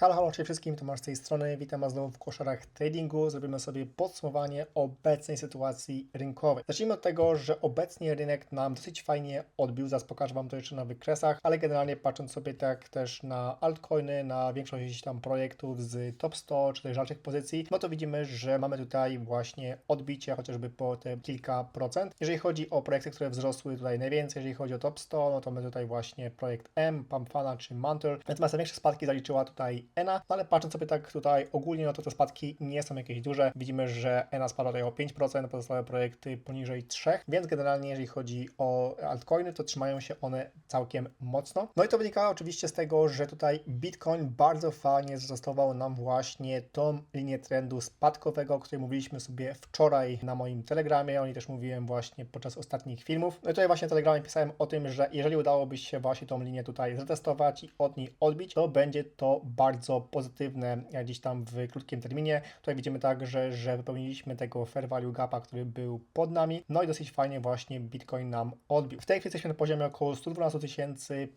Halo, halo, cześć wszystkim, Tomasz z tej strony. Witam Was znowu w koszarach tradingu. Zrobimy sobie podsumowanie obecnej sytuacji rynkowej. Zacznijmy od tego, że obecnie rynek nam dosyć fajnie odbił. Zaraz pokażę Wam to jeszcze na wykresach, ale generalnie patrząc sobie tak też na altcoiny, na większość tam projektów z top 100 czy też dalszych pozycji, no to widzimy, że mamy tutaj właśnie odbicie chociażby po te kilka procent. Jeżeli chodzi o projekty, które wzrosły tutaj najwięcej, jeżeli chodzi o top 100, no to mamy tutaj właśnie projekt M, Pamfana czy Mantle. Natomiast największe spadki zaliczyła tutaj ENA, no ale patrząc sobie tak tutaj ogólnie, no to te spadki nie są jakieś duże. Widzimy, że ENA spadła tutaj o 5%, pozostałe projekty poniżej 3%, więc generalnie jeżeli chodzi o altcoiny, to trzymają się one całkiem mocno. No i to wynika oczywiście z tego, że tutaj Bitcoin bardzo fajnie zastosował nam właśnie tą linię trendu spadkowego, o której mówiliśmy sobie wczoraj na moim Telegramie, o niej też mówiłem właśnie podczas ostatnich filmów. No i tutaj właśnie na Telegramie pisałem o tym, że jeżeli udałoby się właśnie tą linię tutaj zatestować i od niej odbić, to będzie to bardzo pozytywne gdzieś tam w krótkim terminie. Tutaj widzimy także, że wypełniliśmy tego fair value gapa, który był pod nami, no i dosyć fajnie właśnie Bitcoin nam odbił. W tej chwili jesteśmy na poziomie około 112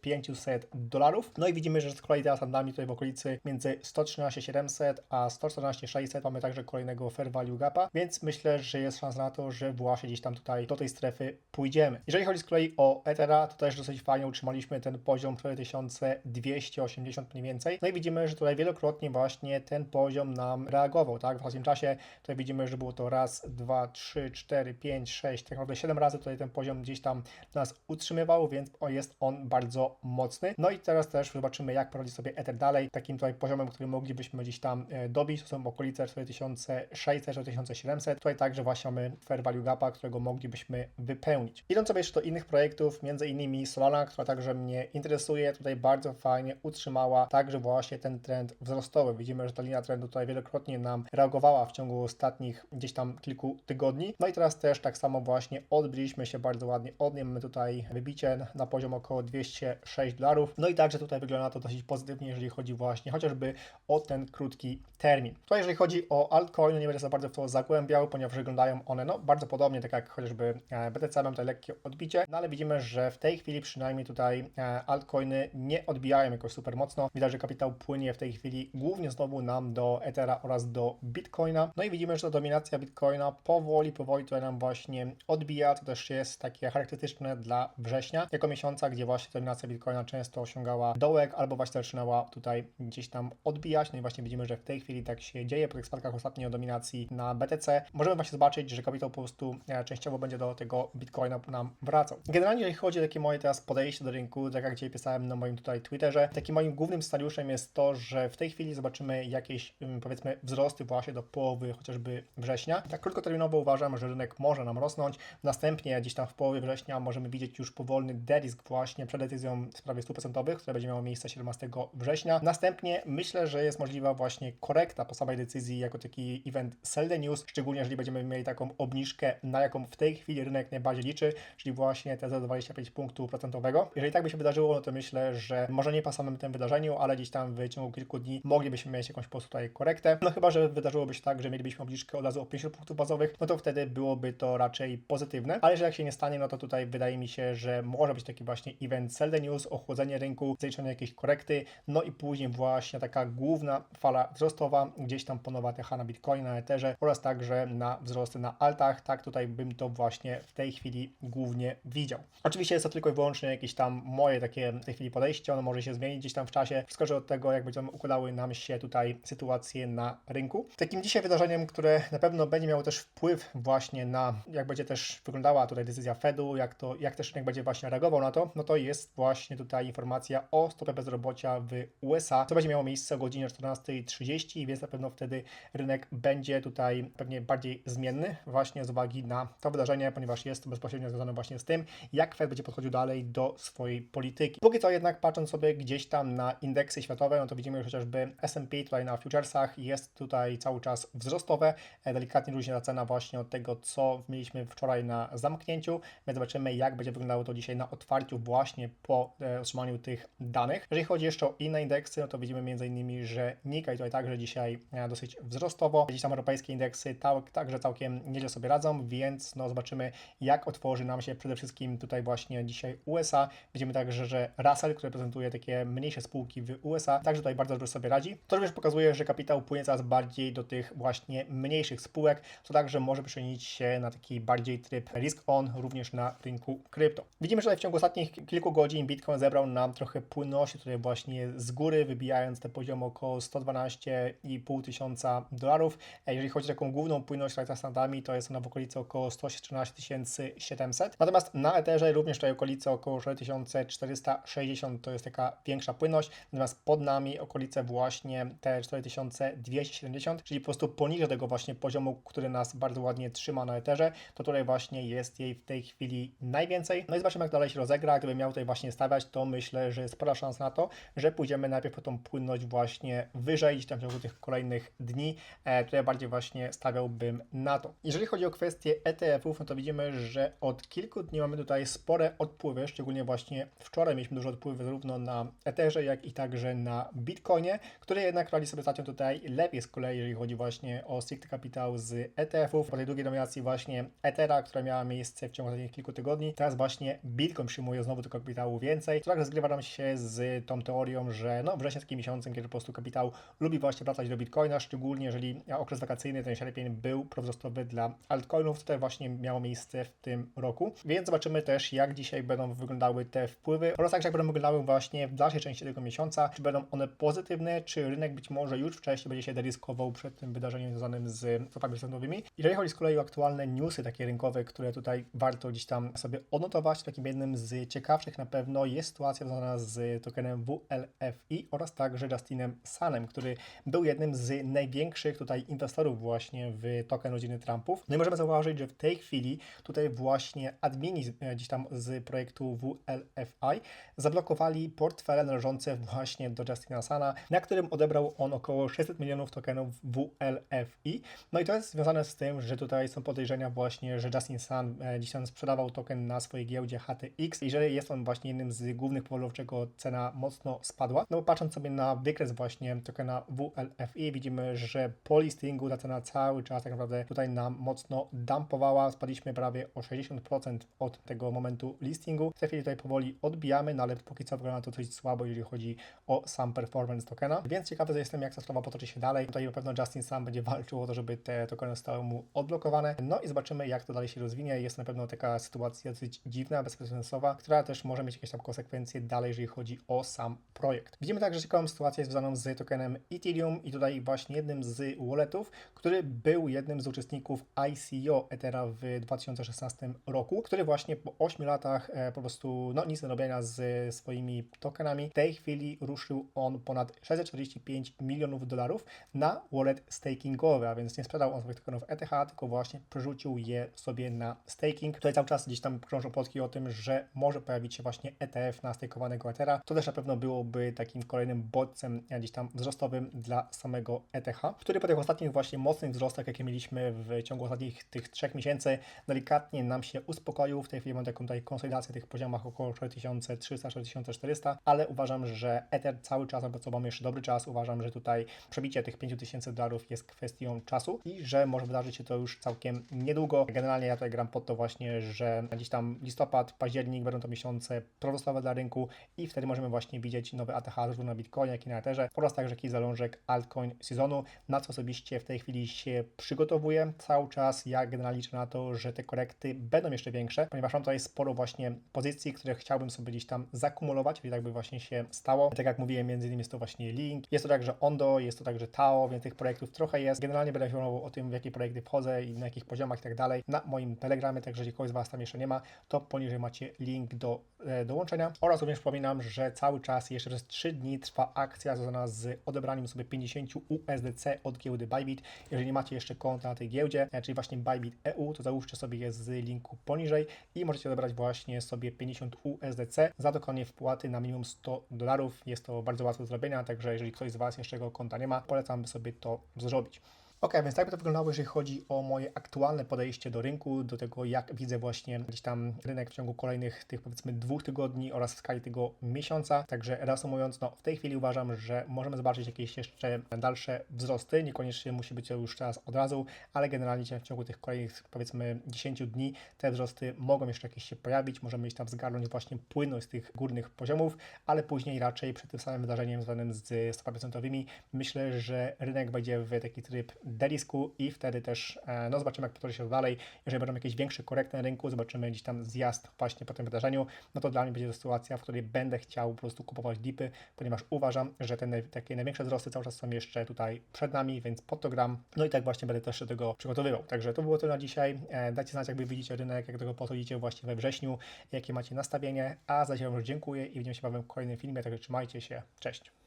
500 dolarów, no i widzimy, że z kolei teraz nad nami tutaj w okolicy między 113 700 a 114 600 mamy także kolejnego fair value gapa, więc myślę, że jest szansa na to, że właśnie gdzieś tam tutaj do tej strefy pójdziemy. Jeżeli chodzi z kolei o Ethera, to też dosyć fajnie utrzymaliśmy ten poziom 4280 mniej więcej, no i widzimy, że tutaj wielokrotnie właśnie ten poziom nam reagował, tak? W ostatnim czasie tutaj widzimy, że było to raz, dwa, trzy, cztery, pięć, sześć, tak naprawdę siedem razy tutaj ten poziom gdzieś tam nas utrzymywał, więc jest on bardzo mocny. No i teraz też zobaczymy, jak poradzi sobie Ether dalej, takim tutaj poziomem, który moglibyśmy gdzieś tam e, dobić, to są okolice 4600-4700. Tutaj także właśnie mamy fair value gapa, którego moglibyśmy wypełnić. Idąc sobie jeszcze do innych projektów, między innymi Solana, która także mnie interesuje, tutaj bardzo fajnie utrzymała także właśnie ten trend wzrostowy. Widzimy, że ta linia trendu tutaj wielokrotnie nam reagowała w ciągu ostatnich gdzieś tam kilku tygodni. No i teraz też tak samo właśnie odbiliśmy się bardzo ładnie od niej. Mamy tutaj wybicie na poziom około 206 dolarów. No i także tutaj wygląda to dosyć pozytywnie, jeżeli chodzi właśnie chociażby o ten krótki termin. Tutaj jeżeli chodzi o altcoiny, nie będę za bardzo w to zagłębiał, ponieważ wyglądają one no bardzo podobnie, tak jak chociażby e, BTC, mam tutaj lekkie odbicie, no ale widzimy, że w tej chwili przynajmniej tutaj e, altcoiny nie odbijają jakoś super mocno. Widać, że kapitał płynie w tej chwili głównie znowu nam do Ethera oraz do Bitcoina. No i widzimy, że ta dominacja Bitcoina powoli, powoli tutaj nam właśnie odbija, to też jest takie charakterystyczne dla września, jako miesiąca, gdzie właśnie dominacja Bitcoina często osiągała dołek albo właśnie zaczynała tutaj gdzieś tam odbijać. No i właśnie widzimy, że w tej chwili tak się dzieje po tych spadkach ostatnio dominacji na BTC. Możemy właśnie zobaczyć, że kapitał po prostu e, częściowo będzie do tego Bitcoina nam wracał. Generalnie, jeżeli chodzi o takie moje teraz podejście do rynku, tak jak dzisiaj pisałem na moim tutaj Twitterze, takim moim głównym scenariuszem jest to, że w tej chwili zobaczymy jakieś powiedzmy wzrosty właśnie do połowy chociażby września. Tak krótkoterminowo uważam, że rynek może nam rosnąć. Następnie gdzieś tam w połowie września możemy widzieć już powolny derisk właśnie przed decyzją w sprawie stóp procentowych, która będzie miała miejsce 17 września. Następnie myślę, że jest możliwa właśnie korekta po samej decyzji jako taki event sell the news, szczególnie jeżeli będziemy mieli taką obniżkę, na jaką w tej chwili rynek najbardziej liczy, czyli właśnie te 0,25 punktu procentowego. Jeżeli tak by się wydarzyło, no to myślę, że może nie po samym tym wydarzeniu, ale gdzieś tam w kilku dni moglibyśmy mieć jakąś po prostu tutaj korektę. No chyba, że wydarzyłoby się tak, że mielibyśmy obniżkę od razu o 50 punktów bazowych, no to wtedy byłoby to raczej pozytywne. Ale jeżeli jak się nie stanie, no to tutaj wydaje mi się, że może być taki właśnie event sell the news, ochłodzenie rynku, zaliczenie jakiejś korekty, no i później właśnie taka główna fala wzrostowa, gdzieś tam ponowa techa na Bitcoin, na Etherze oraz także na wzrosty na altach. Tak tutaj bym to właśnie w tej chwili głównie widział. Oczywiście jest to tylko i wyłącznie jakieś tam moje takie w tej chwili podejście, ono może się zmienić gdzieś tam w czasie. Wszystko zależy od tego, jak będą układały nam się tutaj sytuacje na rynku. Takim dzisiaj wydarzeniem, które na pewno będzie miało też wpływ właśnie na jak będzie też wyglądała tutaj decyzja Fedu, jak to, jak też rynek będzie właśnie reagował na to, no to jest właśnie tutaj informacja o stopie bezrobocia w USA. To będzie miało miejsce o godzinie 14.30, więc na pewno wtedy rynek będzie tutaj pewnie bardziej zmienny właśnie z uwagi na to wydarzenie, ponieważ jest to bezpośrednio związane właśnie z tym, jak Fed będzie podchodził dalej do swojej polityki. Póki co jednak patrząc sobie gdzieś tam na indeksy światowe, no to widzimy że chociażby S&P tutaj na futuresach jest tutaj cały czas wzrostowe, e, delikatnie różni ta cena właśnie od tego, co mieliśmy wczoraj na zamknięciu, więc zobaczymy jak będzie wyglądało to dzisiaj na otwarciu właśnie po e, otrzymaniu tych danych. Jeżeli chodzi jeszcze o inne indeksy, no to widzimy m.in., że Nikkei tutaj także dzisiaj e, dosyć wzrostowo, gdzieś tam europejskie indeksy tak, także całkiem nieźle sobie radzą, więc no zobaczymy jak otworzy nam się przede wszystkim tutaj właśnie dzisiaj USA. Widzimy także, że Russell, który prezentuje takie mniejsze spółki w USA, także tutaj tutaj bardzo dobrze sobie radzi. To również pokazuje, że kapitał płynie coraz bardziej do tych właśnie mniejszych spółek, co także może przyczynić się na taki bardziej tryb risk on również na rynku krypto. Widzimy, że w ciągu ostatnich kilku godzin Bitcoin zebrał nam trochę płynności tutaj właśnie z góry, wybijając te poziomy około 112,5 tysiąca dolarów. E, Jeżeli chodzi o taką główną płynność tak standardami, to jest ona w okolicy około 113 700. Natomiast na Etherze również tutaj okolice około 4460 to jest taka większa płynność, natomiast pod nami okolice właśnie te 4270, czyli po prostu poniżej tego właśnie poziomu, który nas bardzo ładnie trzyma na Etherze, to tutaj właśnie jest jej w tej chwili najwięcej. No i zobaczymy jak dalej się rozegra. Gdybym miał tutaj właśnie stawiać, to myślę, że jest spora szansa na to, że pójdziemy najpierw po tą płynność właśnie wyżej, gdzieś tam w ciągu tych kolejnych dni. E, tutaj bardziej właśnie stawiałbym na to. Jeżeli chodzi o kwestię ETF-ów, no to widzimy, że od kilku dni mamy tutaj spore odpływy, szczególnie właśnie wczoraj mieliśmy dużo odpływy zarówno na Etherze, jak i także na Bitcoinie, które jednak radzi sobie ostatnio tutaj lepiej z kolei, jeżeli chodzi właśnie o stricte kapitał z ETF-ów. Po tej drugiej dominacji właśnie Ethera, która miała miejsce w ciągu ostatnich kilku tygodni, teraz właśnie Bitcoin przyjmuje znowu tego kapitału więcej, co także zgrywa nam się z tą teorią, że no wrzesień jest takim miesiącem, kiedy po prostu kapitał lubi właśnie wracać do Bitcoina, szczególnie jeżeli okres wakacyjny, ten sierpień był prowzrostowy dla altcoinów, co tutaj właśnie miało miejsce w tym roku. Więc zobaczymy też, jak dzisiaj będą wyglądały te wpływy oraz także jak będą wyglądały właśnie w dalszej części tego miesiąca, czy będą one pozytywne, czy rynek być może już wcześniej będzie się deryskował przed tym wydarzeniem związanym z stopami procentowymi. Jeżeli chodzi z kolei o aktualne newsy takie rynkowe, które tutaj warto gdzieś tam sobie odnotować, takim jednym z ciekawszych na pewno jest sytuacja związana z tokenem WLFI oraz także Justinem Sunem, który był jednym z największych tutaj inwestorów właśnie w token rodziny Trumpów. No i możemy zauważyć, że w tej chwili tutaj właśnie admini e, gdzieś tam z projektu WLFI zablokowali portfele należące właśnie do Justina Sana, na którym odebrał on około 600 milionów tokenów WLFI. No i to jest związane z tym, że tutaj są podejrzenia właśnie, że Justin Sun e, tam sprzedawał token na swojej giełdzie HTX i że jest on właśnie jednym z głównych powodów, czego cena mocno spadła. No bo patrząc sobie na wykres właśnie tokena WLFI, widzimy, że po listingu ta cena cały czas tak naprawdę tutaj nam mocno dumpowała. Spadliśmy prawie o 60% od tego momentu listingu. W tej chwili tutaj powoli odbijamy, no ale póki co wygląda to dość słabo, jeżeli chodzi o sam performance tokena. Więc ciekawy jestem, jak ta sprawa potoczy się dalej. Tutaj na pewno Justin sam będzie walczył o to, żeby te tokeny zostały mu odblokowane. No i zobaczymy, jak to dalej się rozwinie. Jest na pewno taka sytuacja dosyć dziwna, bezprecedensowa, która też może mieć jakieś tam konsekwencje dalej, jeżeli chodzi o sam projekt. Widzimy także ciekawą sytuację związaną z tokenem Ethereum i tutaj właśnie jednym z walletów, który był jednym z uczestników ICO Ethera w 2016 roku, który właśnie po 8 latach e, po prostu no nic do robienia z swoimi tokenami. W tej chwili ruszył on ponad 645 milionów dolarów na wallet stakingowy, a więc nie sprzedał on swoich tokenów ETH, tylko właśnie przerzucił je sobie na staking. Tutaj cały czas gdzieś tam krążą plotki o tym, że może pojawić się właśnie ETF na stakowanego Ethera. To też na pewno byłoby takim kolejnym bodźcem e, gdzieś tam wzrostowym dla samego ETH, który po tych ostatnich właśnie mocnych wzrostach, jakie mieliśmy w ciągu ostatnich tych trzech miesięcy, delikatnie nam się uspokoił. W tej chwili mamy taką tutaj konsolidację tych poziomach około 6300-6400, ale uważam, że Ether cały czas, albo co mamy jeszcze dobry czas, uważam, że tutaj przebicie tych 5000 dolarów jest kwestią czasu i że może wydarzyć się to już całkiem niedługo. Generalnie ja tutaj gram pod to właśnie, że gdzieś tam listopad, październik będą to miesiące prowzrostowe dla rynku i wtedy możemy właśnie widzieć nowy ATH zarówno na Bitcoinie, jak i na Etherze oraz także jakiś zalążek altcoin sezonu, na co osobiście w tej chwili się przygotowuję cały czas. Ja generalnie liczę na to, że te korekty będą jeszcze większe, ponieważ mam tutaj sporo właśnie pozycji, które chciałbym sobie gdzieś tam zakumulować, i tak by właśnie się stało. Tak jak mówiłem, między innymi jest to właśnie Link, jest to także Ondo, jest to także Tao, więc tych projektów trochę jest. Generalnie będę informował o tym, w jakie projekty wchodzę i na jakich poziomach i tak dalej na moim Telegramie, także jeżeli kogoś z Was tam jeszcze nie ma, to poniżej macie link do dołączenia. Oraz również przypominam, że cały czas jeszcze przez 3 dni trwa akcja związana z odebraniem sobie 50 USDC od giełdy Bybit. Jeżeli nie macie jeszcze konta na tej giełdzie, e, czyli właśnie Bybit EU, to załóżcie sobie je z linku poniżej i możecie odebrać właśnie sobie 50 USDC za dokonanie wpłaty na minimum 100 dolarów. Jest to bardzo łatwe do zrobienia, także jeżeli ktoś z Was jeszcze tego konta nie ma, polecam sobie to zrobić. Ok, więc tak by to wyglądało, jeżeli chodzi o moje aktualne podejście do rynku, do tego, jak widzę właśnie gdzieś tam rynek w ciągu kolejnych tych powiedzmy dwóch tygodni oraz w skali tego miesiąca. Także reasumując, no w tej chwili uważam, że możemy zobaczyć jakieś jeszcze dalsze wzrosty. Niekoniecznie musi być to już teraz od razu, ale generalnie w ciągu tych kolejnych powiedzmy 10 dni te wzrosty mogą jeszcze jakieś się pojawić. Możemy gdzieś tam zgarnąć właśnie płynność z tych górnych poziomów, ale później raczej przed tym samym wydarzeniem zwanym z stopami procentowymi myślę, że rynek wejdzie w taki tryb derisku i wtedy też e, no zobaczymy, jak potoczy się to dalej. Jeżeli będą jakieś większe korekty na rynku, zobaczymy gdzieś tam zjazd właśnie po tym wydarzeniu, no to dla mnie będzie to sytuacja, w której będę chciał po prostu kupować dipy, ponieważ uważam, że te takie największe wzrosty cały czas są jeszcze tutaj przed nami, więc pod to gram. No i tak właśnie będę też się tego przygotowywał. Także to było tyle na dzisiaj. E, Dajcie znać, jak wy widzicie rynek, jak do tego podchodzicie właśnie we wrześniu, jakie macie nastawienie, a za dzisiaj już dziękuję i widzimy się w kolejnym filmie, także trzymajcie się. Cześć!